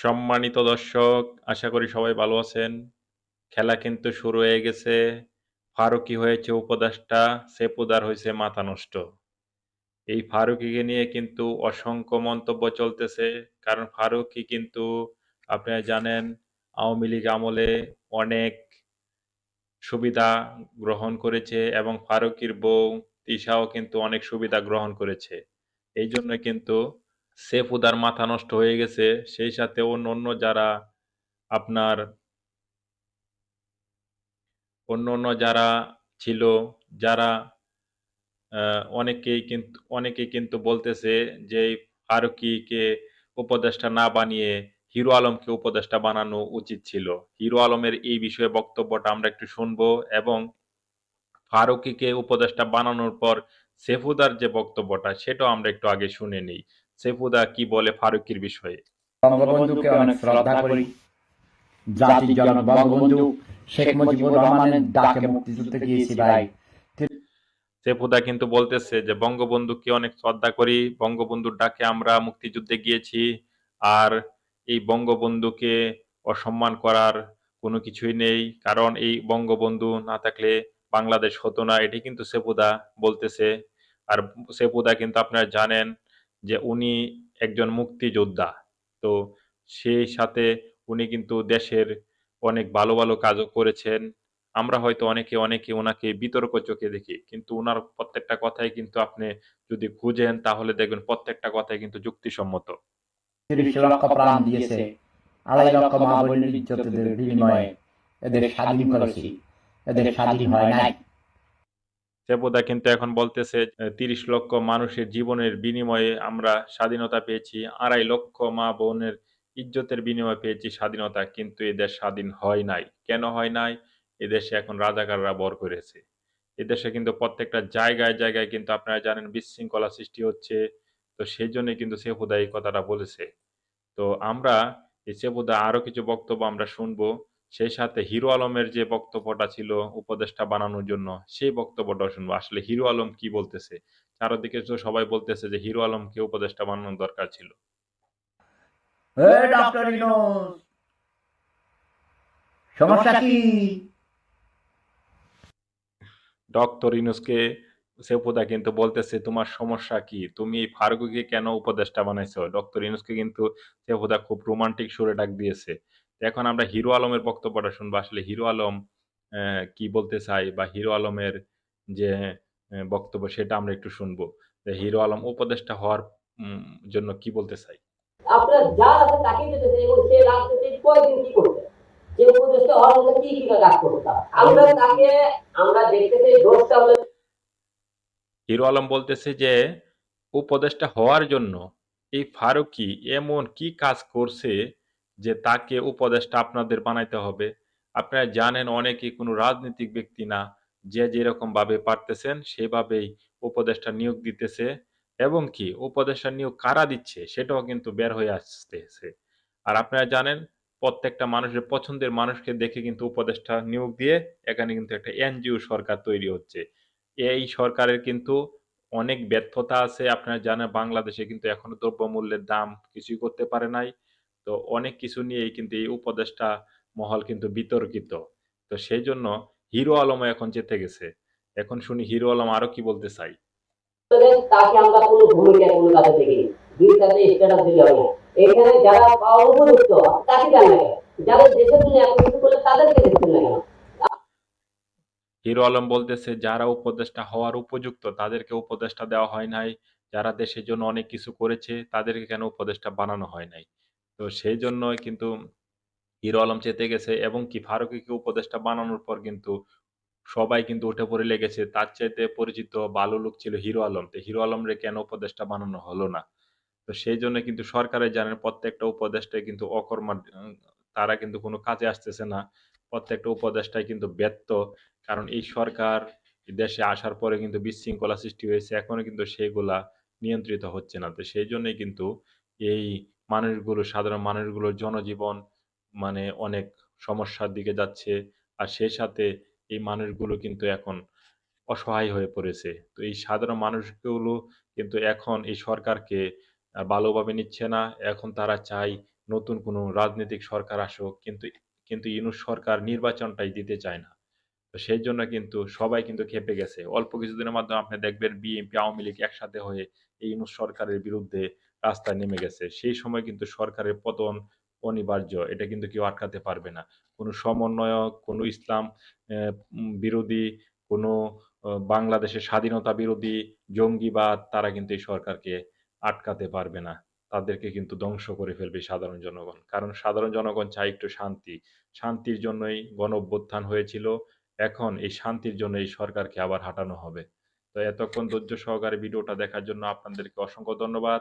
সম্মানিত দর্শক, আশা করি সবাই ভালো আছেন। খেলা কিন্তু শুরু হয়ে গেছে। ফারুকি হয়েছে উপদেষ্টা, সেপুদার হয়েছে মাথা নষ্ট। এই ফারুকিকে নিয়ে কিন্তু অসংখ্য মন্তব্য চলতেছে। কারণ ফারুকী কিন্তু আপনারা জানেন আওয়ামী লীগ আমলে অনেক সুবিধা গ্রহণ করেছে এবং ফারুকির বউ তিশাও কিন্তু অনেক সুবিধা গ্রহণ করেছে। এই জন্য কিন্তু সেফুদার মাথা নষ্ট হয়ে গেছে। সেই সাথে অন্য, অন্য যারা আপনার অন্য, অন্য যারা ছিল, যারা অনেকেই কিন্তু অনেকেই কিন্তু বলতেছে যে ফারুকীকে উপদেষ্টা না বানিয়ে হিরো আলমকে উপদেষ্টা বানানো উচিত ছিল। হিরো আলমের এই বিষয়ে বক্তব্যটা আমরা একটু শুনব এবং ফারুকীকে উপদেষ্টা বানানোর পর সেফুদার যে বক্তব্যটা সেটাও আমরা একটু আগে শুনে নিই। সেফুদা কি বলে ফারুকীর বিষয়ে? বঙ্গবন্ধুকে অনেক শ্রদ্ধা করি। জাতির জনক বঙ্গবন্ধু শেখ মুজিবুর রহমানের ডাকে মুক্তিযুদ্ধে গিয়েছি ভাই। সেফুদা কিন্তু বলতেছে যে বঙ্গবন্ধুকে অনেক শ্রদ্ধা করি। বঙ্গবন্ধুর ডাকে আমরা মুক্তিযুদ্ধে গিয়েছি। আর এই বঙ্গবন্ধুকে অসম্মান করার কোনো কিছুই নেই। কারণ এই বঙ্গবন্ধু না থাকলে বাংলাদেশ হতো না। এটি কিন্তু সেপুদা বলতেছে। আর সেপুদা কিন্তু আপনারা জানেন যে উনি একজন মুক্তিযোদ্ধা। তো সেই সাথে উনি কিন্তু দেশের অনেক ভালো ভালো কাজও করেছেন। আমরা হয়তো অনেকে অনেকে ওনাকে বিতর্ক চোখে দেখি, কিন্তু ওনার প্রত্যেকটা কথাই কিন্তু আপনি যদি খুঁজেন, তাহলে দেখবেন প্রত্যেকটা কথাই কিন্তু যুক্তিসম্মত। এদের স্বাধীন হয় নাই। সেবুদা কিন্তু এখন বলতেছে তিরিশ লক্ষ মানুষের জীবনের বিনিময়ে আমরা স্বাধীনতা পেয়েছি, আড়াই লক্ষ মা বোনের ইজ্জতের বিনিময়ে পেয়েছি স্বাধীনতা, কিন্তু এদের স্বাধীন হয় নাই। কেন হয় নাই? এদেশে এখন রাজাকাররা বর করেছে। এদেশে কিন্তু প্রত্যেকটা জায়গায় জায়গায় কিন্তু আপনারা জানেন বিশৃঙ্খলা সৃষ্টি হচ্ছে। তো সেই জন্যই কিন্তু সেফুদা এই কথাটা বলেছে। তো আমরা এই সেফুদা আরও কিছু বক্তব্য আমরা শুনব। সেই সাথে হিরো আলমের যে বক্তব্যটা ছিল উপদেষ্টা বানানোর জন্য সেই বক্তব্যটা শুনব। আসলে হিরো আলম কি বলতেছে? চারদিকে তো সবাই বলতেছে যে হিরো আলমকে উপদেষ্টা বানানোর দরকার ছিল। ডক্টর সমস্যা কি? ডক্টর ইনুসকে সেফুদা কিন্তু বলতেছে তোমার সমস্যা কি? তুমি এই ফারুককে কেন উপদেষ্টা বানাইছো? ডক্টর ইনুসকে কিন্তু সেফুদা খুব রোমান্টিক সুরে ডাক দিয়েছে। এখন আমরা হিরো আলমের বক্তব্যটা শুনব। আসলে হিরো আলম কি বলতে চাই বা হিরো আলমের যে বক্তব্য সেটা আমরা একটু শুনব। যে হিরো আলম উপদেষ্টা হওয়ার জন্য কি বলতে চাই আপনার যা আছে তাকে দিতেছে এবং সে রাজনীতির কয়েকদিন কি করছে যে উপদেশটা হওয়ার মধ্যে কি কি কাজ করতে আমরা তাকে আমরা দেখতেছি দোষটা হলো হিরো আলম বলতেছে যে উপদেষ্টা হওয়ার জন্য এই ফারুকী এমন কি কাজ করছে যে তাকে উপদেষ্টা আপনাদের বানাইতে হবে। আপনারা জানেন অনেকে কোনো রাজনৈতিক ব্যক্তি না, যে যেরকম ভাবে পারতেছেন সেভাবেই উপদেষ্টা নিয়োগ দিতেছে এবং কি উপদেষ্টা নিয়োগ কারা দিচ্ছে সেটাও কিন্তু বের হয়ে আসতেছে। আর আপনারা জানেন প্রত্যেকটা মানুষের পছন্দের মানুষকে দেখে কিন্তু উপদেষ্টা নিয়োগ দিয়ে এখানে কিন্তু একটা এনজিও সরকার তৈরি হচ্ছে। এই সরকারের কিন্তু অনেক ব্যর্থতা আছে। আপনারা জানেন বাংলাদেশে কিন্তু এখনও দ্রব্যমূল্যের দাম কিছুই করতে পারে নাই। তো অনেক কিছু নিয়েই কিন্তু এই উপদেষ্টা মহল কিন্তু বিতর্কিত। তো সেই জন্য হিরো আলম এখন জিতে গেছে। এখন শুনি হিরো আলম আরও কি বলতে চাই? তাকে আমরা কোনো ভূমিকা কোনো কাজে দেখি দুই কাজে স্ট্যাটাস দিলে হবে এখানে যারা উপযুক্ত তাকে দেন না যারা দেশের জন্য এত কিছু করলে তাদেরকে দেখছেন না কেন? হিরো আলম বলতেছে যারা উপদেষ্টা হওয়ার উপযুক্ত তাদেরকে উপদেষ্টা দেওয়া হয় নাই। যারা দেশের জন্য অনেক কিছু করেছে তাদেরকে কেন উপদেষ্টা বানানো হয় নাই? তো সেই জন্যই কিন্তু হিরো আলম চেতে গেছে এবং কি ফারুকীকে উপদেষ্টা বানানোর পর কিন্তু সবাই কিন্তু উঠে পড়ে লেগেছে। তার চাইতে পরিচিত ভালো লোক ছিল হিরো আলম। তো হিরো আলমরে কেন উপদেষ্টা বানানো হলো না? তো সেই জন্য কিন্তু সরকারের জানেন প্রত্যেকটা উপদেষ্টায় কিন্তু অকর্মা তারা কিন্তু কোনো কাজে আসতেছে না। প্রত্যেকটা উপদেষ্টায় কিন্তু ব্যর্থ। কারণ এই সরকার দেশে আসার পরে কিন্তু বিশৃঙ্খলা সৃষ্টি হয়েছে। এখনও কিন্তু সেগুলা নিয়ন্ত্রিত হচ্ছে না। তো সেই জন্যই কিন্তু এই মানুষগুলো সাধারণ মানুষগুলোর জনজীবন মানে অনেক সমস্যার দিকে যাচ্ছে আর সেই সাথে এই মানুষগুলো কিন্তু এখন অসহায় হয়ে পড়েছে তো এই সাধারণ মানুষগুলো কিন্তু এখন এই সরকারকে ভালোভাবে নিচ্ছে না এখন তারা চায় নতুন কোনো রাজনৈতিক সরকার আসুক কিন্তু কিন্তু ইউনূস সরকার নির্বাচনটাই দিতে চায় না। তো সেই জন্য কিন্তু সবাই কিন্তু ক্ষেপে গেছে। অল্প কিছুদিনের মাধ্যমে আপনি দেখবেন বিএনপি, আওয়ামী লীগ একসাথে হয়ে এই ইউনূস সরকারের বিরুদ্ধে রাস্তায় নেমে গেছে। সেই সময় কিন্তু সরকারের পতন অনিবার্য। এটা কিন্তু কেউ আটকাতে পারবে না। কোনো সমন্বয়ক, কোনো ইসলাম বিরোধী, কোনো বাংলাদেশের স্বাধীনতা বিরোধী, জঙ্গিবাদ তারা কিন্তু এই সরকারকে আটকাতে পারবে না। তাদেরকে কিন্তু ধ্বংস করে ফেলবে সাধারণ জনগণ। কারণ সাধারণ জনগণ চায় একটু শান্তি। শান্তির জন্যই গণঅভ্যুত্থান হয়েছিল। এখন এই শান্তির জন্য এই সরকারকে আবার হাঁটানো হবে। তো এতক্ষণ ধৈর্য সহকারে ভিডিওটা দেখার জন্য আপনাদেরকে অসংখ্য ধন্যবাদ।